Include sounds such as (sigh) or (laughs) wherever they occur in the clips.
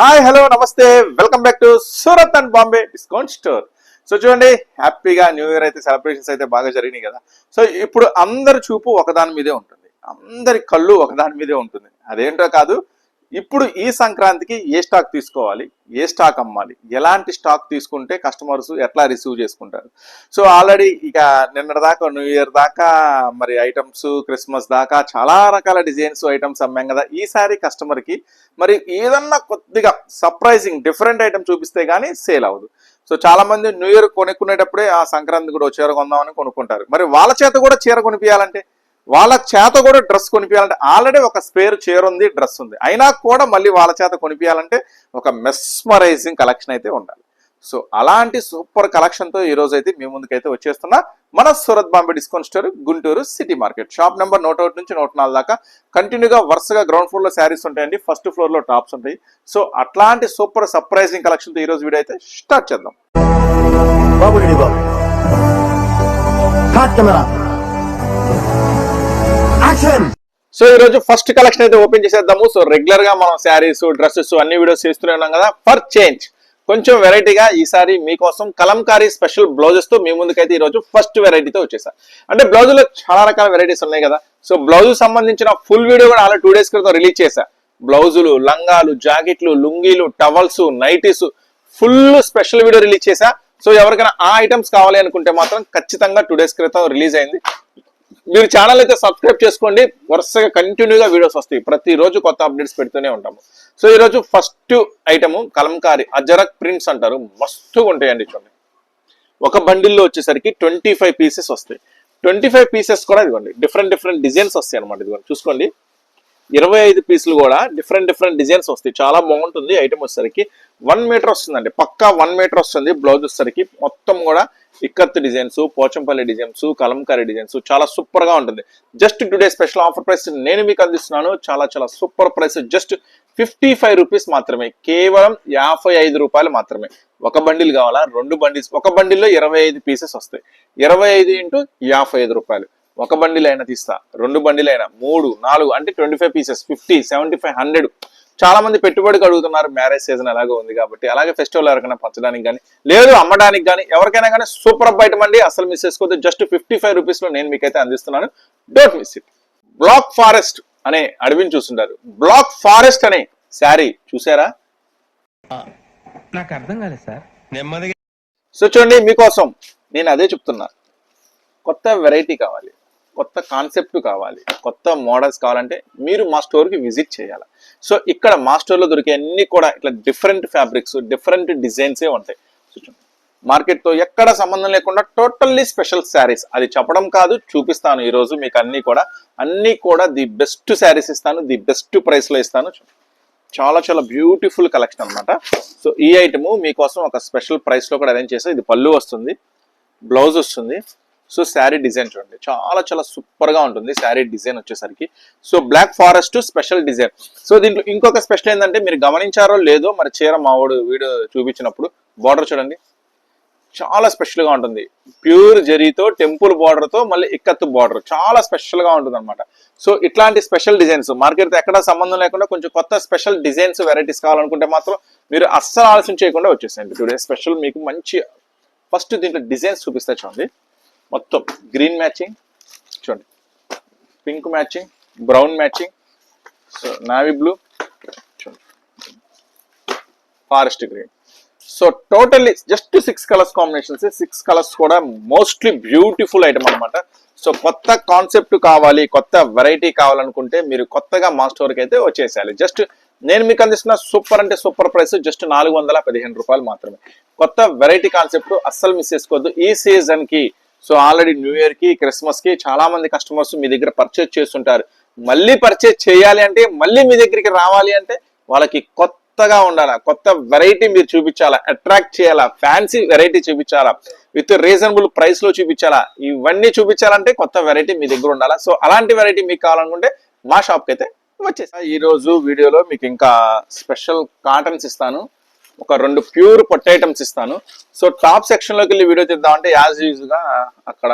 Hi hello namaste. Welcome back to Surat and Bombay discount store. So చూడండి హ్యాపీగా new year అయితే celebrations అయితే బాగా జరిగినాయి కదా. సో ఇప్పుడు అందరి చూపు ఒకదాని మీదే ఉంటుంది. అందరి కళ్ళు ఒకదాని మీదే ఉంటుంది. అదేంటో కాదు ఇప్పుడు ఈ సంక్రాంతికి ఏ స్టాక్ తీసుకోవాలి? ఏ స్టాక్ అమ్మాలి? ఎలాంటి స్టాక్ తీసుకుంటే కస్టమర్స్ ఎట్లా రిసీవ్ చేసుకుంటారు? సో ఆల్రెడీ ఇక నిన్నటి దాకా న్యూ ఇయర్ దాకా మరి ఐటమ్స్ క్రిస్మస్ దాకా చాలా రకాల డిజైన్స్ ఐటమ్స్ అమ్మాం కదా. ఈసారి కస్టమర్కి మరి ఏదన్నా కొద్దిగా సర్ప్రైజింగ్ డిఫరెంట్ ఐటమ్ చూపిస్తే కానీ సేల్ అవ్వదు. సో చాలా మంది న్యూ ఇయర్ కొనుక్కునేటప్పుడే ఆ సంక్రాంతి కూడా చీర కొందామని కొనుక్కుంటారు. మరి వాళ్ళ చేత కూడా చీర కొనిపించాలంటే వాళ్ళ చేత కూడా డ్రెస్ కొనిపించాలంటే ఆల్రెడీ ఒక స్పేర్ చీర ఉంది డ్రెస్ ఉంది. అయినా కూడా మళ్ళీ వాళ్ళ చేత కొనిపించాలంటే ఒక మెస్మరైజింగ్ కలెక్షన్ అయితే ఉండాలి. సో అలాంటి సూపర్ కలెక్షన్తో ఈరోజు అయితే మీ ముందుకైతే వచ్చేస్తున్నా. మన Surat Bombay discount store Guntur city market. Shop number నూట ఒకటి నుంచి నూట నాలుగు దాకా కంటిన్యూగా వరుసగా గ్రౌండ్ ఫ్లోర్లో శారీస్ ఉంటాయండి. ఫస్ట్ ఫ్లోర్లో టాప్స్ ఉంటాయి. సో అట్లాంటి సూపర్ సర్ప్రైజింగ్ కలెక్షన్తో ఈరోజు వీడియో అయితే స్టార్ట్ చేద్దాం. బాబు కలెక్షన్ సో ఈ రోజు ఫస్ట్ కలెక్షన్ అయితే ఓపెన్ చేసేద్దాము. సో రెగ్యులర్గా మనం శారీస్ డ్రెస్సెస్ అన్ని వీడియోస్ చేస్తూనే ఉన్నాం కదా. ఫర్ చేంజ్ కొంచెం వెరైటీగా ఈసారి మీకోసం కలంకారీ స్పెషల్ బ్లౌజెస్తో మీ ముందుకైతే ఈ రోజు ఫస్ట్ వెరైటీతో వచ్చేసా. అంటే బ్లౌజులో చాలా రకాల వెరైటీస్ ఉన్నాయి కదా. సో బ్లౌజ్ సంబంధించిన ఫుల్ వీడియో కూడా అలా టూ డేస్ క్రితం రిలీజ్ చేశా బ్లౌజులు లంగాలు జాకెట్లు లుంగీలు towels nighties full special video release చేశా సో ఎవరికైనా ఆ ఐటమ్స్ కావాలి అనుకుంటే మాత్రం ఖచ్చితంగా టూ డేస్ క్రితం రిలీజ్ అయింది. మీరు ఛానల్ అయితే సబ్స్క్రైబ్ చేసుకోండి. వరుసగా కంటిన్యూగా వీడియోస్ వస్తాయి. ప్రతిరోజు కొత్త అప్డేట్స్ పెడుతూనే ఉంటాము సో ఈరోజు first item Kalamkari Ajrakh prints అంటారు. మస్తుగా ఉంటాయండి చూడండి. ఒక బండిల్లో వచ్చేసరికి ట్వంటీ ఫైవ్ పీసెస్ వస్తాయి. ట్వంటీ ఫైవ్ పీసెస్ కూడా ఇదిగోండి. డిఫరెంట్ డిఫరెంట్ డిజైన్స్ వస్తాయి అనమాట ఇదిగోండి. చూసుకోండి. ఇరవై ఐదు పీసులు కూడా డిఫరెంట్ డిఫరెంట్ డిజైన్స్ వస్తాయి. చాలా బాగుంటుంది. ఐటమ్ వచ్చేసరికి వన్ మీటర్ వస్తుందండి. పక్కా వన్ మీటర్ వస్తుంది. బ్లౌజ్ వచ్చేసరికి మొత్తం కూడా ikat designs Pochampally designs Kalamkari designs చాలా సూపర్గా ఉంటుంది. Just today special offer price నేను మీకు అందిస్తున్నాను. చాలా చాలా super price. Just fifty five rupees మాత్రమే. కేవలం యాభై ఐదు రూపాయలు మాత్రమే. ఒక బండిల్ కావాలా? రెండు బండిల్స్. ఒక బండిల్లో ఇరవై ఐదు పీసెస్ వస్తాయి. ఇరవై ఐదు ఇంటూ యాభై ఐదు రూపాయలు. ఒక బండిల్ అయినా తీస్తా. రెండు బండిల్ అయినా. మూడు నాలుగు అంటే twenty five pieces. Fifty seventy five hundred చాలా మంది పెట్టుబడికి అడుగుతున్నారు మ్యారేజ్ సీజన్ ఎలాగో ఉంది కాబట్టి. అలాగే ఫెస్టివల్ ఎవరికైనా పంచడానికి కానీ లేదు అమ్మడానికి కానీ ఎవరికైనా కానీ సూపర్ అప్ ఐటమ్ అండి అసలు మిస్ చేసుకోవద్దు. జస్ట్ ఫిఫ్టీ ఫైవ్ రూపీస్లో నేను మీకైతే అందిస్తున్నాను. Don't miss it black forest అనే అడవిని చూస్తుంటారు. బ్లాక్ ఫారెస్ట్ అనే శారీ చూసారా? నాకు అర్థం కాలేదు సార్. నెమ్మదిగా సో చూడండి మీకోసం నేను అదే చెప్తున్నా. కొత్త వెరైటీ కావాలి. కొత్త కాన్సెప్ట్ కావాలి. కొత్త మోడల్స్ కావాలంటే మీరు మా స్టోర్కి విజిట్ చేయాలి. సో ఇక్కడ మా స్టోర్లో దొరికే అన్ని కూడా ఇట్లా డిఫరెంట్ ఫ్యాబ్రిక్స్ డిఫరెంట్ డిజైన్సే ఉంటాయి. మార్కెట్తో ఎక్కడ సంబంధం లేకుండా టోటల్లీ స్పెషల్ శారీస్ అది చెప్పడం కాదు చూపిస్తాను ఈరోజు మీకు అన్నీ కూడా. అన్నీ కూడా ది బెస్ట్ శారీస్ ఇస్తాను ది బెస్ట్ ప్రైస్లో ఇస్తాను. చాలా చాలా బ్యూటిఫుల్ కలెక్షన్ అన్నమాట. సో ఈ ఐటమ్ మీకోసం ఒక స్పెషల్ ప్రైస్లో కూడా అరేంజ్ చేసి ఇది పళ్ళు వస్తుంది బ్లౌజ్ వస్తుంది. సో శారీ డిజైన్ చూడండి. చాలా చాలా సూపర్గా ఉంటుంది శారీ డిజైన్ వచ్చేసరికి. So black forest special design. So దీంట్లో ఇంకొక స్పెషల్ ఏంటంటే మీరు గమనించారో లేదో మరి చీర మావాడు వీడియో చూపించినప్పుడు బార్డర్ చూడండి. చాలా స్పెషల్గా ఉంటుంది. ప్యూర్ జరీతో టెంపుల్ బార్డర్తో మళ్ళీ ఇక్కత్తు బార్డర్ చాలా స్పెషల్గా ఉంటుంది అనమాట సో ఇట్లాంటి స్పెషల్ డిజైన్స్ మార్కెట్తో ఎక్కడా ఎక్కడ సంబంధం లేకుండా కొంచెం కొత్త స్పెషల్ డిజైన్స్ వెరైటీస్ కావాలనుకుంటే మాత్రం మీరు అస్సలు ఆలస్యం చేయకుండా వచ్చేసేయండి. టుడే స్పెషల్ మీకు మంచి ఫస్ట్ దీంట్లో డిజైన్స్ చూపిస్తే చూడండి. మొత్తం గ్రీన్ మ్యాచింగ్ చూడండి. Pink matching brown matching so navy blue చూడండి. Forest green. So totally just six colours combinations six colours కూడా మోస్ట్లీ బ్యూటిఫుల్ ఐటమ్ అనమాట సో కొత్త కాన్సెప్ట్ కావాలి కొత్త వెరైటీ కావాలనుకుంటే మీరు కొత్తగా మా స్టోర్కి అయితే వచ్చేసేయాలి. జస్ట్ నేను మీకు అందిస్తున్న సూపర్ అంటే సూపర్ ప్రైస్ జస్ట్ నాలుగు వందల పదిహేను రూపాయలు మాత్రమే. కొత్త వెరైటీ కాన్సెప్ట్ అస్సలు మిస్ చేసుకోవద్దు. ఈ సీజన్కి సో ఆల్రెడీ న్యూ ఇయర్కి క్రిస్మస్కి చాలా మంది కస్టమర్స్ మీ దగ్గర పర్చేజ్ చేస్తుంటారు. మళ్ళీ పర్చేజ్ చేయాలి అంటే మళ్ళీ మీ దగ్గరికి రావాలి అంటే వాళ్ళకి కొత్తగా ఉండాలా? కొత్త వెరైటీ మీరు చూపించాలా? అట్రాక్ట్ చేయాలా? ఫ్యాన్సీ వెరైటీ చూపించాలా? విత్ రీజనబుల్ ప్రైస్లో చూపించాలా? ఇవన్నీ చూపించాలంటే కొత్త వెరైటీ మీ దగ్గర ఉండాలా? సో అలాంటి వెరైటీ మీకు కావాలనుకుంటే మా షాప్కి అయితే వచ్చేసా. ఈ రోజు వీడియోలో మీకు ఇంకా స్పెషల్ కాటన్స్ ఇస్తాను. ఒక రెండు ప్యూర్ పొట్ట ఐటమ్స్ ఇస్తాను. సో టాప్ సెక్షన్లోకి వెళ్ళి వీడియో చేద్దామంటే యాజ్ యూజ్గా అక్కడ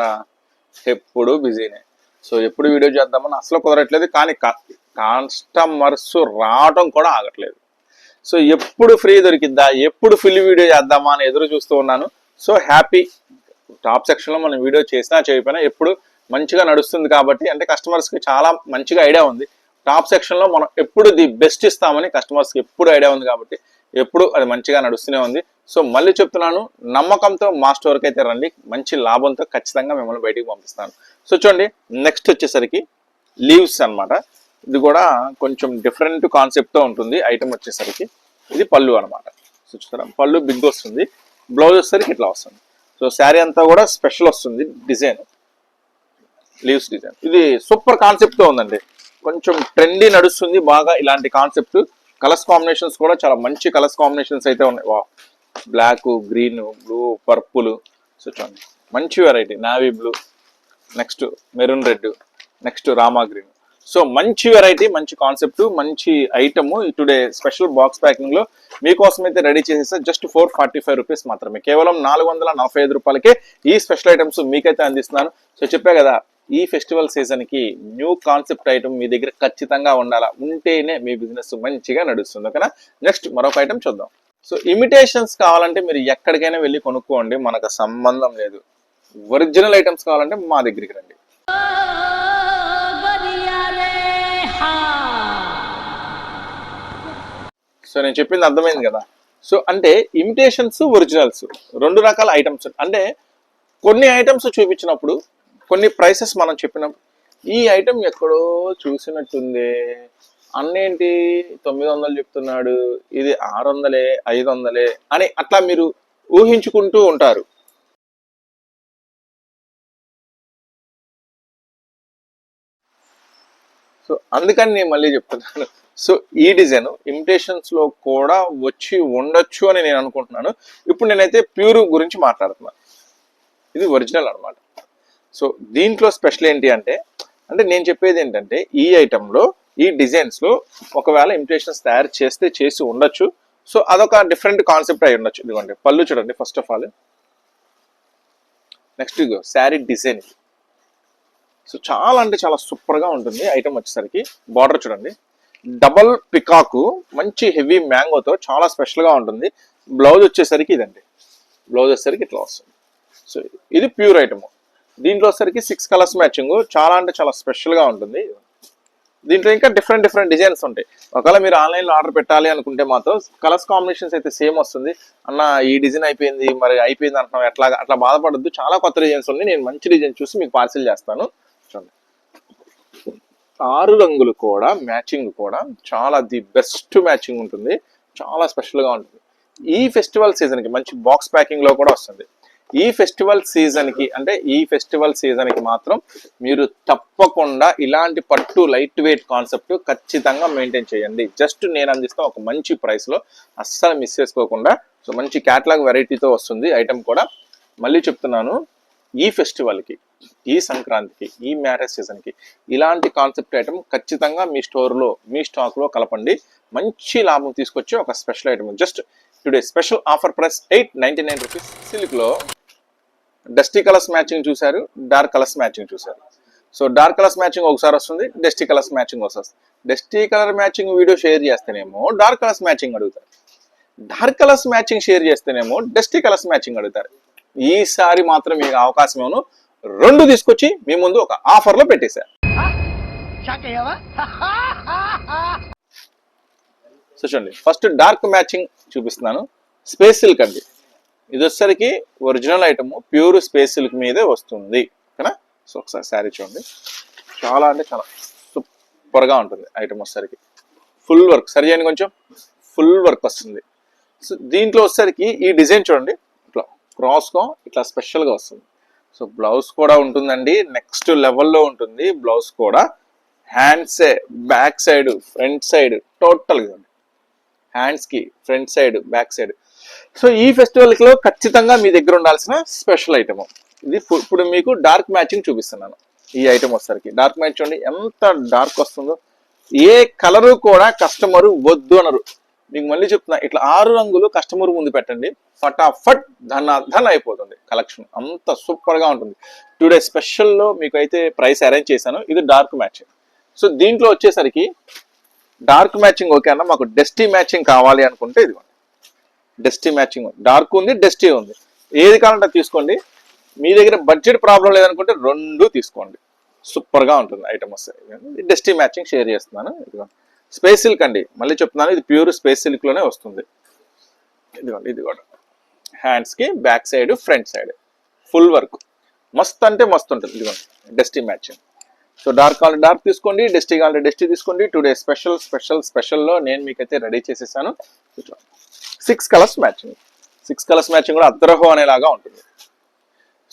ఎప్పుడు బిజీనే. సో ఎప్పుడు వీడియో చేద్దామని అసలు కుదరట్లేదు. కానీ కస్టమర్స్ రావటం కూడా ఆగట్లేదు. సో ఎప్పుడు ఫ్రీ దొరికిద్దా ఎప్పుడు ఫుల్ వీడియో చేద్దామా అని ఎదురు చూస్తూ ఉన్నాను. సో హ్యాపీ టాప్ సెక్షన్లో మనం వీడియో చేసినా చేయకపోయినా ఎప్పుడు మంచిగా నడుస్తుంది కాబట్టి అంటే కస్టమర్స్కి చాలా మంచిగా ఐడియా ఉంది. టాప్ సెక్షన్లో మనం ఎప్పుడు ది బెస్ట్ ఇస్తామని కస్టమర్స్కి ఎప్పుడు ఐడియా ఉంది కాబట్టి ఎప్పుడు అది మంచిగా నడుస్తూనే ఉంది. సో మళ్ళీ చెప్తున్నాను నమ్మకంతో మా స్టోర్కి అయితే రండి. మంచి లాభంతో ఖచ్చితంగా మిమ్మల్ని బయటికి పంపిస్తాను. సో చూడండి నెక్స్ట్ వచ్చేసరికి లీవ్స్ అన్నమాట. ఇది కూడా కొంచెం డిఫరెంట్ కాన్సెప్ట్తో ఉంటుంది. ఐటమ్ వచ్చేసరికి ఇది పళ్ళు అన్నమాట. సో చూస్తారా? పళ్ళు బిగ్ వస్తుంది. బ్లౌజ్ వచ్చేసరికి ఇట్లా వస్తుంది. సో శారీ అంతా కూడా స్పెషల్ వస్తుంది. డిజైన్ లీవ్స్ డిజైన్ ఇది సూపర్ కాన్సెప్ట్తో ఉందండి. కొంచెం ట్రెండీ నడుస్తుంది. బాగా ఇలాంటి కాన్సెప్ట్ కలర్స్ కాంబినేషన్స్ కూడా చాలా మంచి కలర్స్ కాంబినేషన్స్ అయితే ఉన్నాయి. వా black green blue purple. So చూడండి. మంచి variety navy blue. Next maroon red. Next Rama green. So మంచి వెరైటీ మంచి కాన్సెప్ట్ మంచి ఐటమ్ టుడే స్పెషల్ బాక్స్ ప్యాకింగ్లో మీకోసం అయితే రెడీ చేసేసా just four forty five rupees మాత్రమే. కేవలం నాలుగు వందల నలభై ఐదు రూపాయలకే ఈ స్పెషల్ ఐటమ్స్ మీకైతే అందిస్తున్నాను. సో చెప్పే కదా ఈ ఫెస్టివల్ సీజన్కి న్యూ కాన్సెప్ట్ ఐటమ్ మీ దగ్గర ఖచ్చితంగా ఉండాలా? ఉంటేనే మీ బిజినెస్ మంచిగా నడుస్తుంది ఓకేనా? నెక్స్ట్ మరొక ఐటమ్ చూద్దాం. సో ఇమిటేషన్స్ కావాలంటే మీరు ఎక్కడికైనా వెళ్ళి కొనుక్కోండి మనకు సంబంధం లేదు. ఒరిజినల్ ఐటమ్స్ కావాలంటే మా దగ్గరికి రండి. సో నేను చెప్పింది అర్థమైంది కదా? సో అంటే ఇమిటేషన్స్ ఒరిజినల్స్ రెండు రకాల ఐటమ్స్ అంటే కొన్ని ఐటమ్స్ చూపించినప్పుడు కొన్ని ప్రైసెస్ మనం చెప్పినప్పుడు ఈ ఐటమ్ ఎక్కడో చూసినట్టుంది. అన్నేంటి? తొమ్మిది వందలు చెప్తున్నాడు. ఇది ఆరు వందలే ఐదు వందలే అని అట్లా మీరు ఊహించుకుంటూ ఉంటారు. సో అందుకని నేను మళ్ళీ చెప్తున్నాను. సో ఈ డిజైన్ ఇమిటేషన్స్లో కూడా వచ్చి ఉండొచ్చు అని నేను అనుకుంటున్నాను. ఇప్పుడు నేనైతే ప్యూర్ గురించి మాట్లాడుతున్నాను ఇది ఒరిజినల్ అన్నమాట. సో దీంట్లో స్పెషల్ ఏంటి అంటే అంటే నేను చెప్పేది ఏంటంటే ఈ ఐటెంలో ఈ డిజైన్స్లో ఒకవేళ ఇమిటేషన్స్ తయారు చేస్తే చేసి ఉండొచ్చు. సో అదొక డిఫరెంట్ కాన్సెప్ట్ అయి ఉండొచ్చు. ఇదిగోండి పళ్ళు చూడండి ఫస్ట్ ఆఫ్ ఆల్. నెక్స్ట్ ఇగో శారీ డిజైన్. సో చాలా అంటే చాలా సూపర్గా ఉంటుంది ఐటమ్ వచ్చేసరికి. బార్డర్ చూడండి. డబల్ పికాకు మంచి హెవీ మ్యాంగోతో చాలా స్పెషల్గా ఉంటుంది. బ్లౌజ్ వచ్చేసరికి ఇదండి. బ్లౌజ్ వచ్చేసరికి ఇట్లా వస్తుంది. సో ఇది ప్యూర్ ఐటమ్. దీంట్లో వచ్చేసరికి సిక్స్ కలర్స్ మ్యాచింగ్ చాలా అంటే చాలా స్పెషల్గా ఉంటుంది. దీంట్లో ఇంకా డిఫరెంట్ డిఫరెంట్ డిజైన్స్ ఉంటాయి. ఒకవేళ మీరు ఆన్లైన్లో ఆర్డర్ పెట్టాలి అనుకుంటే మాత్రం కలర్స్ కాంబినేషన్స్ అయితే సేమ్ వస్తుంది. అన్న ఈ డిజైన్ అయిపోయింది మరి అయిపోయింది అంటున్నాం ఎట్లా అట్లా బాధపడద్దు. చాలా కొత్త డిజైన్స్ ఉన్నాయి. నేను మంచి డిజైన్ చూసి మీకు పార్సిల్ చేస్తాను. చూడండి. ఆరు రంగులు కూడా మ్యాచింగ్ కూడా చాలా ది బెస్ట్ మ్యాచింగ్ ఉంటుంది. చాలా స్పెషల్గా ఉంటుంది. ఈ ఫెస్టివల్ సీజన్కి మంచి బాక్స్ ప్యాకింగ్లో కూడా వస్తుంది. ఈ ఫెస్టివల్ సీజన్కి అంటే ఈ ఫెస్టివల్ సీజన్కి మాత్రం మీరు తప్పకుండా ఇలాంటి పట్టు లైట్ వెయిట్ కాన్సెప్ట్ ఖచ్చితంగా మెయింటైన్ చేయండి. జస్ట్ నేను అందిస్తాను ఒక మంచి ప్రైస్లో అస్సలు మిస్ చేసుకోకుండా సో మంచి క్యాటలాగ్ వెరైటీతో వస్తుంది ఐటెం కూడా. మళ్ళీ చెప్తున్నాను ఈ ఫెస్టివల్కి ఈ సంక్రాంతికి ఈ మ్యారేజ్ సీజన్కి ఇలాంటి కాన్సెప్ట్ ఐటమ్ ఖచ్చితంగా మీ స్టోర్లో మీ స్టాక్లో కలపండి. మంచి లాభం తీసుకొచ్చే ఒక special item just today special offer price eight ninety nine rupees సిల్క్లో డస్టీ కలర్స్ మ్యాచింగ్ చూశారు డార్క్ కలర్స్ మ్యాచింగ్ చూశారు. సో డార్క్ కలర్స్ మ్యాచింగ్ ఒకసారి వస్తుంది డస్టీ కలర్స్ మ్యాచింగ్ ఒకసారి వస్తుంది. Dusty colour matching video share చేస్తేనేమో డార్క్ కలర్స్ మ్యాచింగ్ అడుగుతారు. Dark colours matching share చేస్తేనేమో డస్టీ కలర్స్ మ్యాచింగ్ అడుగుతారు. ఈసారి మాత్రం మీకు అవకాశం ఏమో రెండు తీసుకొచ్చి మీ ముందు ఒక ఆఫర్లో పెట్టేశారు. సో చూడండి ఫస్ట్ డార్క్ మ్యాచింగ్ చూపిస్తున్నాను. స్పేస్ సిల్క్ అండి. ఇది వచ్చేసరికి original item pure space silk మీదే వస్తుంది. ఓకేనా? సో ఒకసారి శారీ చూడండి. చాలా అంటే చాలా సూపర్గా ఉంటుంది ఐటమ్ వచ్చేసరికి. Full work. సరి చేయండి కొంచెం. ఫుల్ వర్క్ వస్తుంది. సో దీంట్లో వచ్చేసరికి ఈ డిజైన్ చూడండి. ఇట్లా క్రాస్గా ఇట్లా స్పెషల్గా వస్తుంది. సో బ్లౌజ్ కూడా ఉంటుందండి. నెక్స్ట్ లెవెల్లో ఉంటుంది బ్లౌజ్ కూడా. హ్యాండ్సే బ్యాక్ సైడ్ ఫ్రంట్ సైడ్ టోటల్గా హ్యాండ్స్కి front side back side. So ఈ ఫెస్టివల్లో ఖచ్చితంగా మీ దగ్గర ఉండాల్సిన స్పెషల్ ఐటమ్. ఇది ఇప్పుడు మీకు డార్క్ మ్యాచింగ్ చూపిస్తున్నాను. ఈ ఐటమ్ వచ్చేసరికి. డార్క్ మ్యాచ్ చూడండి ఎంత డార్క్ వస్తుందో. ఏ కలరు కూడా కస్టమర్ వద్దు అనరు. మీకు మళ్ళీ చెప్తున్నా ఇట్లా ఆరు రంగులు కస్టమర్ ముందు పెట్టండి. ఫటాఫట్ ధన ధన అయిపోతుంది కలెక్షన్. అంత సూపర్గా ఉంటుంది. టుడే స్పెషల్లో మీకు అయితే ప్రైస్ అరేంజ్ చేశాను. ఇది డార్క్ మ్యాచ్ సో దీంట్లో వచ్చేసరికి డార్క్ మ్యాచింగ్ ఓకే అన్న మాకు డెస్టీ మ్యాచింగ్ కావాలి అనుకుంటే ఇది డెస్టీ మ్యాచింగ్ డార్క్ ఉంది డెస్టీ ఉంది. ఏది కావాలంటే అది తీసుకోండి. మీ దగ్గర బడ్జెట్ ప్రాబ్లం లేదనుకుంటే రెండు తీసుకోండి. సూపర్గా ఉంటుంది ఐటమ్ వస్తాయి డెస్టీ మ్యాచింగ్ షేర్ చేస్తున్నాను. ఇదిగోండి స్పేస్ సిల్క్ అండి. మళ్ళీ చెప్తున్నాను ఇది ప్యూర్ స్పేస్ సిల్క్లోనే వస్తుంది. ఇదిగోండి ఇది కూడా. హ్యాండ్స్కి back side front side full work మస్త్ అంటే మస్తు ఉంటుంది. ఇదిగోండి డెస్టీ మ్యాచింగ్ సో డార్క్ కావాలి డార్క్ తీసుకోండి డెస్టీ కావాలి డెస్టీ తీసుకోండి. టుడే స్పెషల్ స్పెషల్ స్పెషల్లో నేను మీకైతే రెడీ చేసేసాను. Six colours matching six colours matching కూడా అద్దరహో అనేలాగా ఉంటుంది.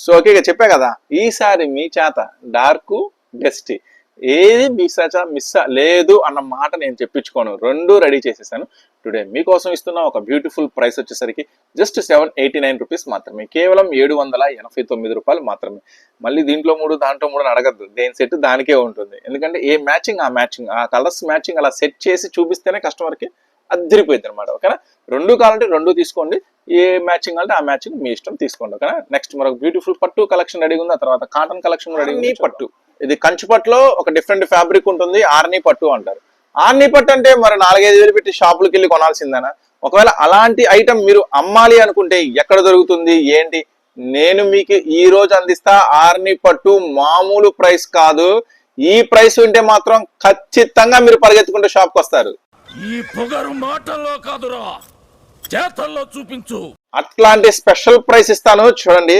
సో ఓకే ఇక చెప్పా కదా ఈసారి మీ చేత డార్క్ డెస్టీ ఏది మీ చేత మిస్ లేదు అన్న మాట నేను చెప్పించుకోను. రెండు రెడీ చేసేసాను. టుడే మీకోసం ఇస్తున్న ఒక బ్యూటిఫుల్ ప్రైస్ వచ్చేసరికి just seven eighty nine rupees మాత్రమే. కేవలం ఏడు వందల ఎనభై తొమ్మిది రూపాయలు మాత్రమే. మళ్ళీ దీంట్లో మూడు దాంట్లో మూడు అని అడగద్దు. దేని సెట్ దానికే ఉంటుంది. ఎందుకంటే ఏ మ్యాచింగ్ ఆ మ్యాచింగ్ ఆ కలర్స్ మ్యాచింగ్ అలా సెట్ చేసి చూపిస్తేనే కస్టమర్కి అద్దరిపోయింది అనమాట ఓకేనా? రెండు కావాలంటే రెండు తీసుకోండి. ఏ మ్యాచింగ్ అంటే ఆ మ్యాచింగ్ మీ ఇష్టం తీసుకోండి. ఓకేనా? నెక్స్ట్ మరొక బ్యూటిఫుల్ పట్టు కలెక్షన్ రెడీ ఉంది. ఆ తర్వాత కాటన్ కలెక్షన్ రెడీ ఉంది. పట్టు. ఇది కంచి పట్టులో ఒక డిఫరెంట్ ఫ్యాబ్రిక్ ఉంటుంది ఆర్నీ పట్టు అంటారు. ఆర్నీ పట్టు అంటే మరి నాలుగైదు వేలు పెట్టి షాపులకి వెళ్ళి కొనాల్సిందేనా? ఒకవేళ అలాంటి ఐటమ్ మీరు అమ్మాలి అనుకుంటే ఎక్కడ దొరుకుతుంది ఏంటి? నేను మీకు ఈ రోజు అందిస్తా ఆర్ని పట్టు మామూలు ప్రైస్ కాదు. ఈ ప్రైస్ ఉంటే మాత్రం ఖచ్చితంగా మీరు పరిగెత్తుకుంటే షాప్కి వస్తారు. ఈ పొగరు మాటల్లో కాదురా చేతల్లో చూపించు. అట్లాంటి స్పెషల్ ప్రైస్ ఇస్తాను. చూడండి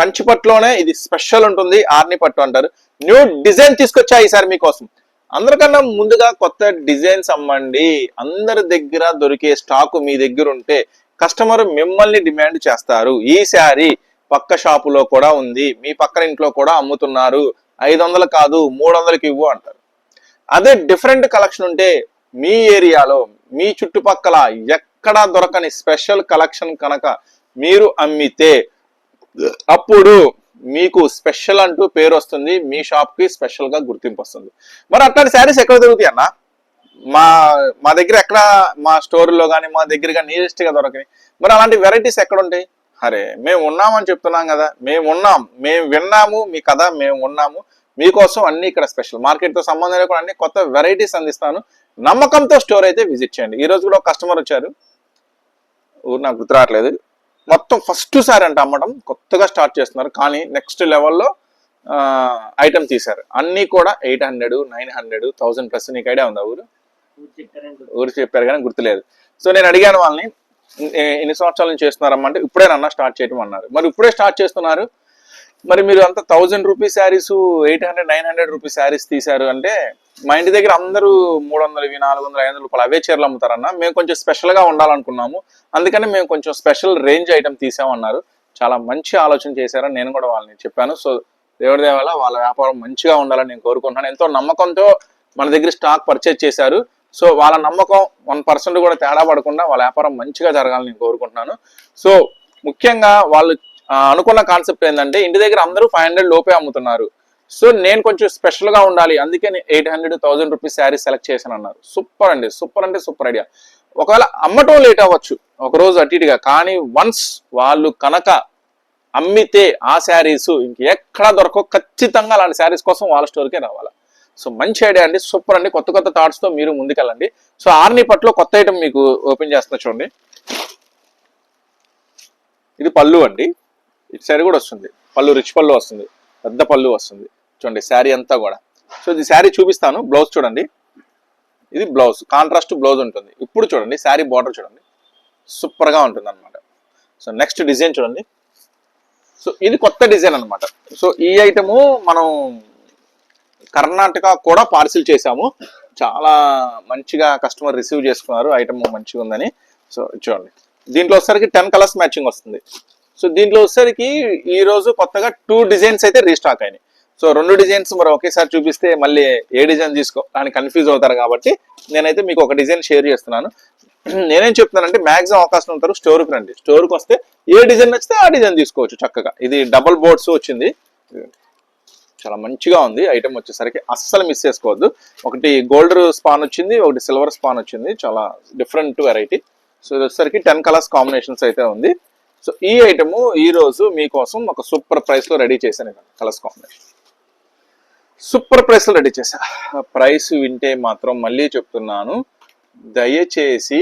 కంచి పట్టులోనే ఇది స్పెషల్ ఉంటుంది ఆర్ని పట్టు అంటారు. న్యూ డిజైన్ తీసుకొచ్చా ఈసారి మీకోసం? అందరికన్నా ముందుగా కొత్త డిజైన్స్ అమ్మండి. అందరి దగ్గర దొరికే స్టాకు మీ దగ్గర ఉంటే కస్టమర్ మిమ్మల్ని డిమాండ్ చేస్తారు. ఈ శారీ పక్క షాపులో కూడా ఉంది మీ పక్కన ఇంట్లో కూడా అమ్ముతున్నారు. ఐదు వందలు కాదు మూడు వందలకి ఇవ్వు అంటారు. అదే డిఫరెంట్ కలెక్షన్ ఉంటే మీ ఏరియాలో మీ చుట్టుపక్కల ఎక్కడా దొరకని స్పెషల్ కలెక్షన్ కనుక మీరు అమ్మితే అప్పుడు మీకు స్పెషల్ అంటూ పేరు వస్తుంది. మీ షాప్కి స్పెషల్గా గుర్తింపు వస్తుంది. మరి అట్లాంటి శారీస్ ఎక్కడ దొరుకుతాయి అన్న? మా మా దగ్గర ఎక్కడ మా స్టోర్లో కానీ మా దగ్గర కానీ నీరెస్ట్గా దొరకని. మరి అలాంటి వెరైటీస్ ఎక్కడ ఉంటాయి? అరే మేము ఉన్నామని చెప్తున్నాం కదా. మేము ఉన్నాం. మేము విన్నాము. మీ కథ మేము ఉన్నాము. మీకోసం అన్ని ఇక్కడ స్పెషల్ మార్కెట్తో సంబంధం లేకుండా అన్ని కొత్త వెరైటీస్ అందిస్తాను. నమ్మకంతో స్టోర్ అయితే విజిట్ చేయండి. ఈరోజు కూడా ఒక కస్టమర్ వచ్చారు. ఊరు నాకు గుర్తు రావట్లేదు. మొత్తం ఫస్ట్ సారి అంట అమ్మడం. కొత్తగా స్టార్ట్ చేస్తున్నారు. కానీ నెక్స్ట్ లెవెల్లో ఐటమ్ తీశారు. అన్నీ కూడా eight hundred nine hundred thousand plus నీకు ఐడియా ఉందా ఊరు? ఊరు చెప్పారు కానీ గుర్తులేదు. సో నేను అడిగాను వాళ్ళని "ఎ- ఎన్ని సంవత్సరాల నుంచి చేస్తున్నారమ్మా అంటే ఇప్పుడే నన్న స్టార్ట్ చేయడం అన్నారు. మరి ఇప్పుడే స్టార్ట్ చేస్తున్నారు మరి మీరు అంత thousand rupees saris eight hundred nine hundred rupees saris తీశారు అంటే మా ఇంటి దగ్గర అందరూ మూడు వందలు ఇవి నాలుగు వందలు ఐదు వందల రూపాయలు అవే చీరలు అమ్ముతారన్న. మేము కొంచెం స్పెషల్గా ఉండాలనుకున్నాము. అందుకని మేము కొంచెం స్పెషల్ రేంజ్ ఐటమ్ తీసామన్నారు. చాలా మంచి ఆలోచన చేశారని నేను కూడా వాళ్ళని చెప్పాను. సో దేవుడి దేవాల వాళ్ళ వ్యాపారం మంచిగా ఉండాలని నేను కోరుకుంటున్నాను. ఎంతో నమ్మకంతో మన దగ్గర స్టాక్ పర్చేజ్ చేశారు. సో వాళ్ళ నమ్మకం వన్ పర్సెంట్ కూడా తేడా పడకుండా వాళ్ళ వ్యాపారం మంచిగా జరగాలని నేను కోరుకుంటున్నాను. సో ముఖ్యంగా వాళ్ళు అనుకున్న కాన్సెప్ట్ ఏంటంటే ఇంటి దగ్గర అందరూ ఫైవ్ హండ్రెడ్ లోపే అమ్ముతున్నారు. సో నేను కొంచెం స్పెషల్గా ఉండాలి. అందుకే నేను eight hundred thousand rupees sari select చేశాను అన్నారు. సూపర్ అండి. సూపర్ అంటే సూపర్ ఐడియా ఒకవేళ అమ్మటం లేట్ అవ్వచ్చు. ఒక రోజు అటు ఇటుగా. కానీ వన్స్ వాళ్ళు కనుక అమ్మితే ఆ శారీస్ ఇంకెక్కడా దొరకవు. ఖచ్చితంగా అలాంటి శారీస్ కోసం వాళ్ళ స్టోర్కే రావాలి. సో మంచి ఐడియా అండి. సూపర్ అండి. కొత్త కొత్త థాట్స్తో మీరు ముందుకెళ్ళండి. సో ఆర్ని పట్లో కొత్త ఐటమ్ మీకు ఓపెన్ చేస్తున్నా చూడండి. ఇది పళ్ళు అండి. ఇటు సైడ్ కూడా వస్తుంది. పళ్ళు రిచ్ పళ్ళు వస్తుంది. పెద్ద పళ్ళు వస్తుంది. చూడండి శారీ అంతా కూడా. సో ఇది శారీ చూపిస్తాను. బ్లౌజ్ చూడండి. ఇది బ్లౌజ్. కాంట్రాస్ట్ బ్లౌజ్ ఉంటుంది. ఇప్పుడు చూడండి శారీ బార్డర్ చూడండి. సూపర్గా ఉంటుంది అనమాట సో నెక్స్ట్ డిజైన్ చూడండి. సో ఇది కొత్త డిజైన్ అన్నమాట. సో ఈ ఐటము మనం కర్ణాటక కూడా పార్సిల్ చేశాము. చాలా మంచిగా కస్టమర్ రిసీవ్ చేసుకున్నారు. ఐటమ్ మంచిగా ఉందని సో చూడండి. దీంట్లో వచ్చేసరికి టెన్ కలర్స్ మ్యాచింగ్ వస్తుంది. సో దీంట్లో వచ్చేసరికి ఈ రోజు కొత్తగా టూ డిజైన్స్ అయితే రీస్టాక్ అయినాయి. సో రెండు డిజైన్స్ మరి ఒకేసారి చూపిస్తే మళ్ళీ ఏ డిజైన్ తీసుకో అని కన్ఫ్యూజ్ అవుతారు కాబట్టి నేనైతే మీకు ఒక డిజైన్ షేర్ చేస్తున్నాను. నేనేం చెప్తున్నానంటే మ్యాక్సిమం అవకాశం ఉంటారు స్టోర్కి రండి. స్టోర్కి వస్తే ఏ డిజైన్ నచ్చితే ఆ డిజైన్ తీసుకోవచ్చు చక్కగా. ఇది డబుల్ బోర్డ్స్ వచ్చింది. చాలా మంచిగా ఉంది. ఐటమ్ వచ్చేసరికి అస్సలు మిస్ చేసుకోవద్దు. ఒకటి గోల్డ్ స్పాన్ వచ్చింది ఒకటి సిల్వర్ స్పాన్ వచ్చింది. చాలా డిఫరెంట్ వెరైటీ సో ఇది వచ్చేసరికి టెన్ కలర్స్ కాంబినేషన్స్ అయితే ఉంది. సో ఈ ఐటమ్ ఈరోజు మీకోసం ఒక సూపర్ ప్రైస్లో రెడీ చేశాను కలర్స్ కాంబినేషన్ సూపర్ ప్రైస్లో రెడీ చేశా. ప్రైస్ వింటే మాత్రం మళ్ళీ చెప్తున్నాను. దయచేసి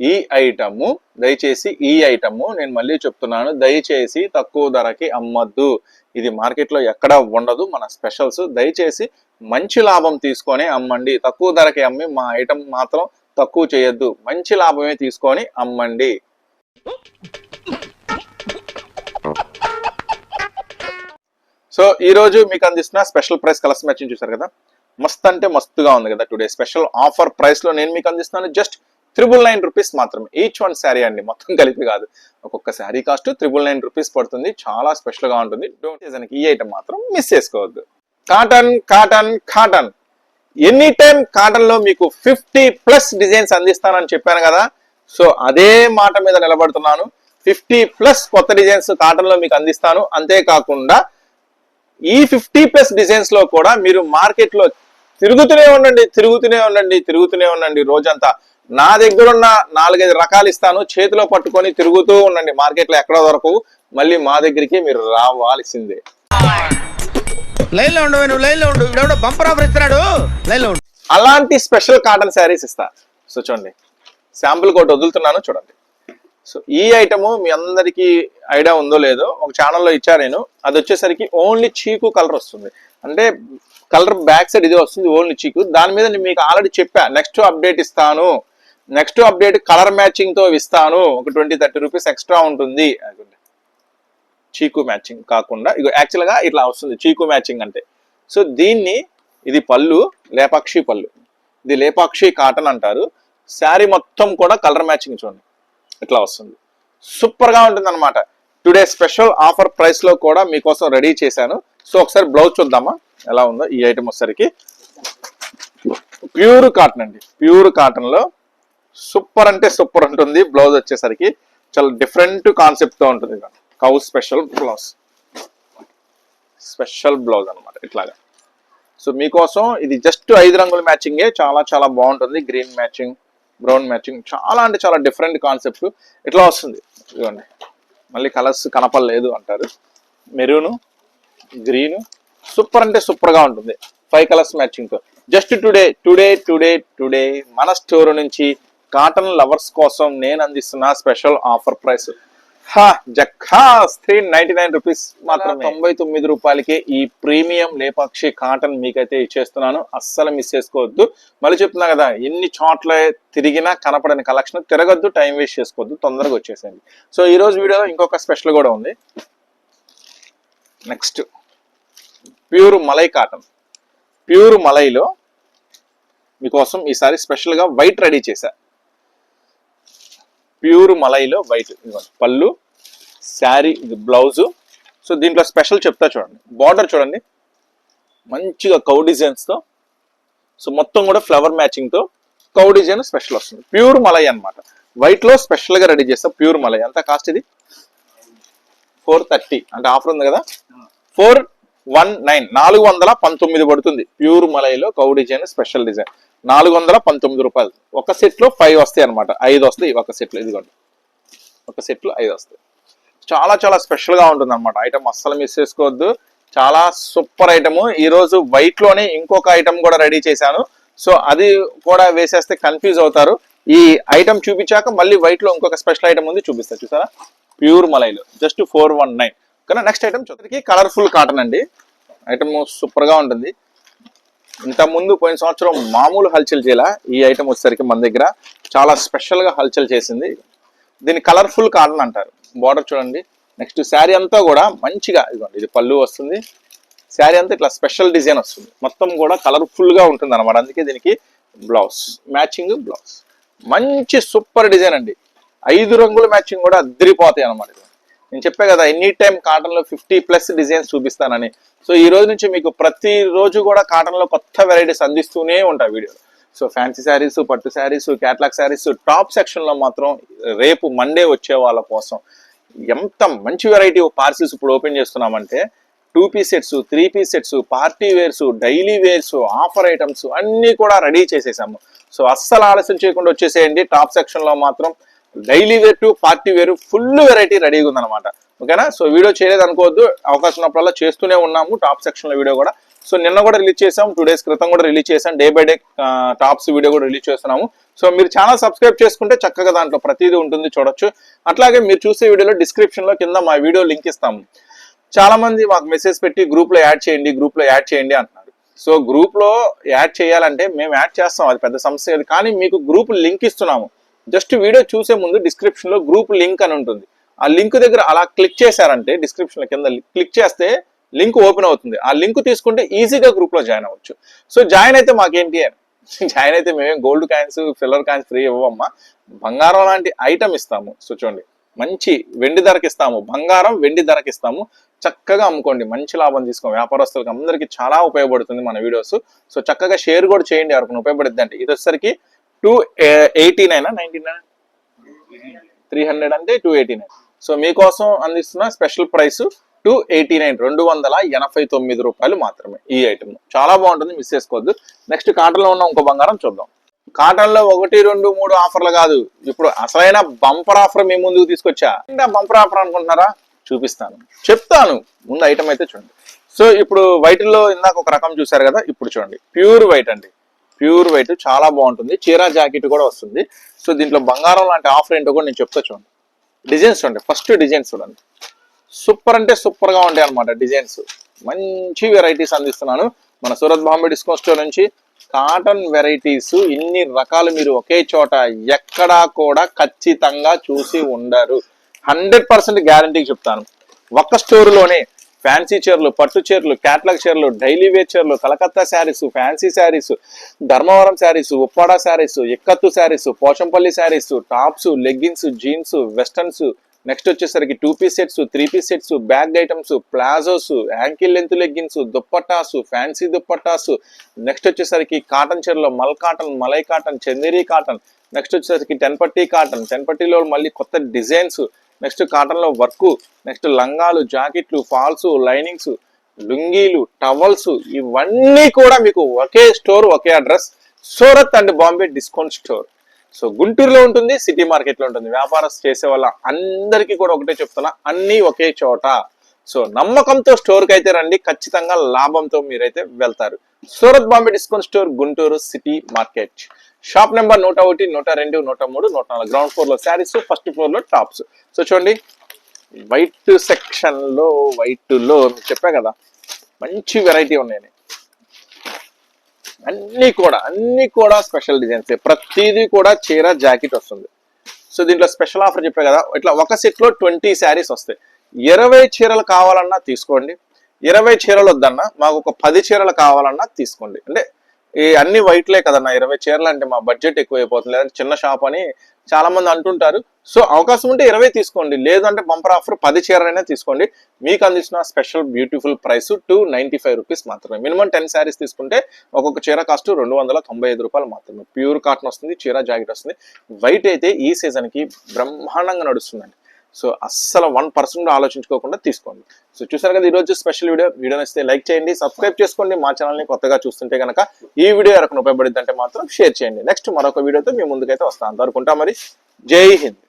ఈ ఐటము దయచేసి ఈ ఐటము నేను మళ్ళీ చెప్తున్నాను. దయచేసి తక్కువ ధరకి అమ్మద్దు. ఇది మార్కెట్లో ఎక్కడ ఉండదు మన స్పెషల్స్ దయచేసి మంచి లాభం తీసుకొని అమ్మండి. తక్కువ ధరకి అమ్మి మా ఐటమ్ మాత్రం తక్కువ చేయొద్దు. మంచి లాభమే తీసుకొని అమ్మండి. సో ఈ రోజు మీకు అందిస్తున్న స్పెషల్ ప్రైస్ కలర్స్ మ్యాచింగ్ చూసారు కదా? మస్త్ అంటే మస్తుగా ఉంది కదా టుడే. స్పెషల్ ఆఫర్ ప్రైస్లో నేను మీకు అందిస్తున్నాను జస్ట్ త్రిబుల్ నైన్ రూపీస్ మాత్రమే. ఈచ్ వన్ శారీ అండి మొత్తం కలిపి కాదు. ఒక్కొక్క sari cost triple nine rupees పడుతుంది. చాలా స్పెషల్గా ఉంటుంది. డోంట్ సీజన్కి ఈ ఐటమ్ మాత్రం మిస్ చేసుకోవద్దు. Cotton cotton cotton any time కాటన్లో మీకు ఫిఫ్టీ ప్లస్ డిజైన్స్ అందిస్తానని చెప్పాను కదా. సో అదే మాట మీద నిలబడుతున్నాను. ఫిఫ్టీ ప్లస్ కొత్త డిజైన్స్ కాటన్లో మీకు అందిస్తాను. అంతేకాకుండా ఈ ఫిఫ్టీ ప్లస్ డిజైన్స్లో కూడా మీరు మార్కెట్లో తిరుగుతూనే ఉండండి తిరుగుతూనే ఉండండి తిరుగుతూనే ఉండండి రోజంతా. నా దగ్గర ఉన్న నాలుగైదు రకాలు ఇస్తాను. చేతిలో పట్టుకొని తిరుగుతూ ఉండండి. మార్కెట్లో ఎక్కడ దొరకవు. మళ్ళీ మా దగ్గరికి మీరు రావాల్సిందే. లైన్లో ఉండు నువ్వు లైన్లో ఉండు. ఇప్పుడు బంపర్ ఆఫర్ ఇస్తున్నాడు. లైన్లో ఉండు. అలాంటి స్పెషల్ కాటన్ శారీస్ ఇస్తా. సో చూడండి. శాంపుల్ కోట్ వదులుతున్నాను. చూడండి. సో ఈ ఐటము మీ అందరికీ ఐడియా ఉందో లేదో ఒక ఛానల్లో ఇచ్చా నేను. అది వచ్చేసరికి ఓన్లీ చీకు కలర్ వస్తుంది. అంటే కలర్ బ్యాక్ సైడ్ ఇది వస్తుంది ఓన్లీ చీకు. దాని మీద నేను మీకు ఆల్రెడీ చెప్పా. నెక్స్ట్ అప్డేట్ ఇస్తాను. నెక్స్ట్ అప్డేట్ కలర్ మ్యాచింగ్తో ఇస్తాను. ఒక ట్వంటీ థర్టీ రూపీస్ ఎక్స్ట్రా ఉంటుంది. చీకు మ్యాచింగ్ కాకుండా ఇక యాక్చువల్గా ఇట్లా వస్తుంది చీకు మ్యాచింగ్ అంటే. సో దీన్ని ఇది పళ్ళు లేపాక్షి పళ్ళు. ఇది లేపాక్షి కాటన్ అంటారు. శారీ మొత్తం కూడా కలర్ మ్యాచింగ్ చూడండి. ఇట్లా వస్తుంది. సూపర్గా ఉంటుంది అనమాట టుడే స్పెషల్ ఆఫర్ ప్రైస్లో కూడా మీకోసం రెడీ చేశాను. సో ఒకసారి బ్లౌజ్ చూద్దామా? ఎలా ఉందో ఈ ఐటమ్ వచ్చేసరికి. ప్యూర్ కాటన్ అండి. ప్యూర్ కాటన్లో సూపర్ అంటే సూపర్ ఉంటుంది. బ్లౌజ్ వచ్చేసరికి చాలా డిఫరెంట్ కాన్సెప్ట్తో ఉంటుంది cow special blouse special blouse అనమాట ఇట్లాగా. సో మీకోసం ఇది జస్ట్ ఐదు రంగుల మ్యాచింగే చాలా చాలా బాగుంటుంది. గ్రీన్ మ్యాచింగ్ బ్రౌన్ మ్యాచింగ్ చాలా అంటే చాలా డిఫరెంట్ కాన్సెప్ట్ ఇట్లా వస్తుంది? ఇదిగోండి. మళ్ళీ కలర్స్ కనపడలేదు అంటారు. మెరూను గ్రీను సూపర్ అంటే సూపర్గా ఉంటుంది. Five colours మ్యాచింగ్తో. Just today today today today మన స్టోర్ నుంచి కాటన్ లవర్స్ కోసం నేను అందిస్తున్న special offer price three ninety nine rupees మాత్రం తొంభై తొమ్మిది రూపాయలకి ఈ ప్రీమియం లేపాక్షి కాటన్ మీకైతే ఇచ్చేస్తున్నాను. అస్సలు మిస్ చేసుకోవద్దు. మళ్ళీ చెప్తున్నా కదా ఎన్ని చోట్ల తిరిగినా కనపడని కలెక్షన్ తిరగద్దు టైం వేస్ట్ చేసుకోవద్దు తొందరగా వచ్చేసేయండి. సో ఈ రోజు వీడియోలో ఇంకొక స్పెషల్ కూడా ఉంది. Next pure malai cotton. Pure మలైలో మీకోసం ఈసారి స్పెషల్గా వైట్ రెడీ చేశా. ప్యూర్ మలైలో వైట్. ఇదిగోండి. పళ్ళు శారీ ఇది బ్లౌజు. సో దీంట్లో స్పెషల్ చెప్తా చూడండి. బార్డర్ చూడండి. మంచిగా కౌ డిజైన్స్తో. సో మొత్తం కూడా ఫ్లవర్ మ్యాచింగ్తో కౌ డిజైన్ స్పెషల్ వస్తుంది. ప్యూర్ మలై అనమాట వైట్లో స్పెషల్గా రెడీ చేస్తా ప్యూర్ మలై. ఎంత కాస్ట్ ఇది? Four thirty. అంటే ఆఫర్ ఉంది కదా? ఫోర్ వన్ నైన్ నాలుగు వందల పంతొమ్మిది పడుతుంది. ప్యూర్ మలైలో కౌ డిజైన్ స్పెషల్ డిజైన్. నాలుగు వందల పంతొమ్మిది రూపాయలు. ఒక సెట్లో ఫైవ్ వస్తాయి అనమాట ఐదు వస్తాయి ఒక సెట్లో. ఇదిగోండి. ఒక సెట్లో ఐదు వస్తాయి. చాలా చాలా స్పెషల్గా ఉంటుంది అనమాట ఐటమ్ అస్సలు మిస్ చేసుకోవద్దు. చాలా సూపర్ ఐటమ్. ఈరోజు వైట్లోనే ఇంకొక ఐటమ్ కూడా రెడీ చేశాను. సో అది కూడా వేసేస్తే కన్ఫ్యూజ్ అవుతారు. ఈ ఐటమ్ చూపించాక మళ్ళీ వైట్లో ఇంకొక స్పెషల్ ఐటమ్ ఉంది చూపిస్తా. చూసారా? Pure మలైలో. Just four one nine. కానీ నెక్స్ట్ ఐటమ్ చూడడానికి కలర్ఫుల్ కాటన్ అండి. ఐటమ్ సూపర్గా ఉంటుంది. ఇంత ముందు పోయిన సంవత్సరం మామూలు హల్చల్ చేయాల. ఈ ఐటమ్ వచ్చేసరికి మన దగ్గర చాలా స్పెషల్గా హల్చల్ చేసింది. దీన్ని కలర్ఫుల్ కాటన్ అంటారు. బార్డర్ చూడండి. నెక్స్ట్ శారీ అంతా కూడా మంచిగా ఇదిగోండి ఇది పళ్ళు వస్తుంది. శారీ అంతా ఇట్లా స్పెషల్ డిజైన్ వస్తుంది. మొత్తం కూడా కలర్ఫుల్గా ఉంటుంది అనమాట అందుకే దీనికి బ్లౌజ్ మ్యాచింగ్ బ్లౌజ్ మంచి సూపర్ డిజైన్ అండి. ఐదు రంగుల మ్యాచింగ్ కూడా అద్దరిపోతాయి అనమాట నేను చెప్పా కదా ఎనీ టైం కాటన్లో ఫిఫ్టీ ప్లస్ డిజైన్స్ చూపిస్తానని. సో ఈ రోజు నుంచి మీకు ప్రతి రోజు కూడా కాటన్లో కొత్త వెరైటీస్ అందిస్తూనే ఉంటాయి వీడియో. సో ఫ్యాన్సీ శారీస్ పట్టు శారీస్ క్యాట్లాగ్ శారీస్ టాప్ సెక్షన్లో మాత్రం రేపు మండే వచ్చే వాళ్ళ కోసం ఎంత మంచి వెరైటీ పార్సిల్స్ ఇప్పుడు ఓపెన్ చేస్తున్నామంటే two piece sets three piece sets party wears daily wears offer items అన్నీ కూడా రెడీ చేసేసాము. సో అస్సలు ఆలస్యం చేయకుండా వచ్చేసేయండి. టాప్ సెక్షన్లో మాత్రం daily wear to party wear full variety రెడీగా ఉందన్నమాట. ఓకేనా? సో వీడియో చేయలేదు అనుకోవద్దు. అవకాశం ఉన్నప్పుడల్లా చేస్తూనే ఉన్నాము టాప్ సెక్షన్లో వీడియో కూడా. సో నిన్న కూడా రిలీజ్ చేసాం టూ డేస్ క్రితం కూడా రిలీజ్ చేసాం day by day tops video కూడా రిలీజ్ చేస్తున్నాము. సో మీరు ఛానల్ సబ్స్క్రైబ్ చేసుకుంటే చక్కగా దాంట్లో ప్రతిదీ ఉంటుంది చూడొచ్చు. అట్లాగే మీరు చూసే వీడియోలో డిస్క్రిప్షన్లో కింద మా వీడియో లింక్ ఇస్తాము. చాలా మంది మాకు మెసేజ్ పెట్టి గ్రూప్లో యాడ్ చేయండి గ్రూప్లో యాడ్ చేయండి అంటున్నారు. సో గ్రూప్లో యాడ్ చేయాలంటే మేము యాడ్ చేస్తాం అది పెద్ద సమస్య కాదు. కానీ మీకు గ్రూప్ లింక్ ఇస్తున్నాము. జస్ట్ వీడియో చూసే ముందు డిస్క్రిప్షన్లో గ్రూప్ లింక్ అని ఉంటుంది. ఆ లింక్ దగ్గర అలా క్లిక్ చేశారంటే డిస్క్రిప్షన్ కింద క్లిక్ చేస్తే లింక్ ఓపెన్ అవుతుంది. ఆ లింక్ తీసుకుంటే ఈజీగా గ్రూప్లో జాయిన్ అవ్వచ్చు. సో జాయిన్ అయితే మాకేంటి? (laughs) అని జాయిన్ అయితే మేమేం gold coins filler coins free ఇవ్వమ్మా బంగారం లాంటి ఐటమ్ ఇస్తాము. సో చూడండి. మంచి వెండి ధరకి ఇస్తాము. బంగారం వెండి ధరకి ఇస్తాము. చక్కగా అమ్ముకోండి. మంచి లాభం తీసుకోండి. వ్యాపారస్తులకు అందరికీ చాలా ఉపయోగపడుతుంది మన వీడియోస్ సో చక్కగా షేర్ కూడా చేయండి. ఎవరికి ఉపయోగపడుద్ది అంటే ఇది వచ్చేసరికి two eighty nine ninety nine? Three hundred అంటే టూ ఎయిటీ నైన్. సో మీకోసం అందిస్తున్న special price two eighty nine రెండు వందల ఎనభై తొమ్మిది రూపాయలు మాత్రమే ఈ ఐటమ్ చాలా బాగుంటుంది మిస్ చేసుకోవద్దు. నెక్స్ట్ కాటన్లో ఉన్న ఇంకో బంగారం చూద్దాం. కాటన్లో ఒకటి రెండు మూడు ఆఫర్లు కాదు. ఇప్పుడు అసలైన బంపర్ ఆఫర్ మీ ముందుకు తీసుకొచ్చా? ఇంకా బంపర్ ఆఫర్ అనుకుంటున్నారా? చూపిస్తాను. చెప్తాను. ముందు ఐటమ్ అయితే చూడండి. సో ఇప్పుడు వైట్లో ఇందాక ఒక రకం చూసారు కదా? ఇప్పుడు చూడండి. ప్యూర్ వైట్ అండి. ప్యూర్ వైట్ చాలా బాగుంటుంది. చీర జాకెట్ కూడా వస్తుంది. సో దీంట్లో బంగారం లాంటి ఆఫర్ ఏంటో కూడా నేను చెప్తా చూడండి. డిజైన్స్ చూడండి. ఫస్ట్ డిజైన్స్ చూడండి. సూపర్ అంటే సూపర్గా ఉండే ఉంటాయి అనమాట డిజైన్స్ మంచి వెరైటీస్ అందిస్తున్నాను. మన సూరత్ బాంబే డిస్కౌంట్ స్టోర్ నుంచి కాటన్ వెరైటీస్ ఇన్ని రకాలు మీరు ఒకే చోట ఎక్కడా కూడా ఖచ్చితంగా చూసి ఉండరు. హండ్రెడ్ పర్సెంట్ గ్యారంటీకి చెప్తాను. ఒక్క స్టోర్లోనే ఫ్యాన్సీ చీరలు పట్టు చీరలు క్యాట్లాగ్ చీరలు డైలీ వేర్ చీరలు Calcutta saris fancy saris Dharmavaram saris Uppada saris ఎక్కత్తు saris Pochampally saris tops leggings jeans westerns next వచ్చేసరికి two piece sets three piece sets bag items palazzos ankle length leggings dupattas fancy dupattas next వచ్చేసరికి cotton చీరలో మల్ cotton malai cotton Chanderi cotton next వచ్చేసరికి ten పట్టీ cotton ten పట్టీలో మళ్ళీ కొత్త designs next కాటన్లో వర్క్ నెక్స్ట్ లంగాలు జాకెట్లు ఫాల్స్ లైనింగ్స్ లుంగీలు టవల్స్ ఇవన్నీ కూడా మీకు ఒకే store okay address Surat and Bombay discount store. So గుంటూరులో ఉంటుంది సిటీ మార్కెట్లో ఉంటుంది. వ్యాపారం చేసే వాళ్ళ అందరికీ కూడా ఒకటే చెప్తున్నా అన్నీ ఒకే చోట. సో నమ్మకంతో స్టోర్కి అయితే రండి ఖచ్చితంగా లాభంతో మీరైతే వెళ్తారు. Surat Bombay discount store Guntur city market. Shop number నూట ఒకటి నూట రెండు నూట మూడు నూట నాలుగు. గ్రౌండ్ ఫ్లోర్లో శారీస్ ఫస్ట్ ఫ్లోర్లో టాప్స్. సో చూడండి వైట్ సెక్షన్లో వైట్లో చెప్పా కదా మంచి వెరైటీ ఉన్నాయి. అన్ని కూడా అన్ని కూడా స్పెషల్ డిజైన్స్. ప్రతిదీ కూడా చీర జాకెట్ వస్తుంది. సో దీంట్లో స్పెషల్ ఆఫర్ చెప్పా కదా ఇట్లా ఒక సెట్లో ట్వంటీ శారీస్ వస్తాయి. ఇరవై చీరలు కావాలన్నా తీసుకోండి. ఇరవై చీరలు వద్దన్నా మాకు ఒక పది చీరలు కావాలన్నా తీసుకోండి. అంటే ఈ అన్ని వైట్లే కదన్నా ఇరవై చీరలు అంటే మా బడ్జెట్ ఎక్కువ అయిపోతుంది లేదంటే చిన్న షాప్ అని చాలా మంది అంటుంటారు. సో అవకాశం ఉంటే ఇరవై తీసుకోండి. లేదంటే బంపర్ ఆఫర్ పది చీరలైనా తీసుకోండి. మీకు అందించిన special beautiful price two ninety five rupees మాత్రమే. మినిమం టెన్ శారీస్ తీసుకుంటే ఒక్కొక్క చీర కాస్ట్ రెండు వందల తొంభై ఐదు రూపాయలు మాత్రమే. ప్యూర్ కాటన్ వస్తుంది చీర జాకెట్ వస్తుంది. వైట్ అయితే ఈ సీజన్కి బ్రహ్మాండంగా నడుస్తుందండి. సో అస్సలు వన్ పర్సెంట్ ఆలోచించుకోకుండా తీసుకోండి. సో చూసారు కదా ఈరోజు స్పెషల్ వీడియో వీడియో నచ్చితే లైక్ చేయండి సబ్స్క్రైబ్ చేసుకోండి. మా ఛానల్ని కొత్తగా చూస్తుంటే కనుక ఈ వీడియో ఎవరికి ఉపయోగపడింది అంటే మాత్రం షేర్ చేయండి. నెక్స్ట్ మరొక వీడియోతో మీ ముందుకైతే వస్తాను అంతవరకు మరి. జై హింద్.